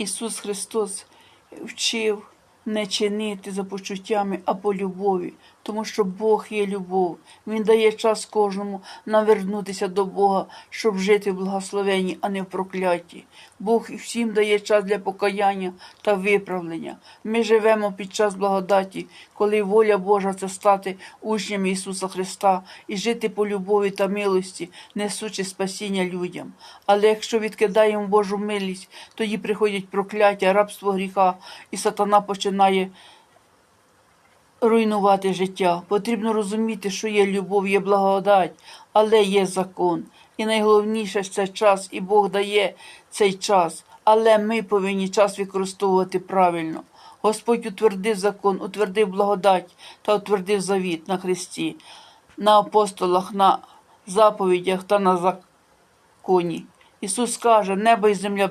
Ісус Христос вчив не чинити за почуттями, а по любові, тому що Бог є любов. Він дає час кожному навернутися до Бога, щоб жити в благословенні, а не в прокляті. Бог всім дає час для покаяння та виправлення. Ми живемо під час благодаті, коли воля Божа це стати учнями Ісуса Христа і жити по любові та милості, несучи спасіння людям. Але якщо відкидаємо Божу милість, тоді приходять прокляття, рабство гріха, і сатана починає руйнувати життя. Потрібно розуміти, що є любов, є благодать, але є закон. І найголовніше це час, і Бог дає цей час. Але ми повинні час використовувати правильно. Господь утвердив закон, утвердив благодать та утвердив завіт на Христі, на апостолах, на заповідях та на законі. Ісус каже, небо і земля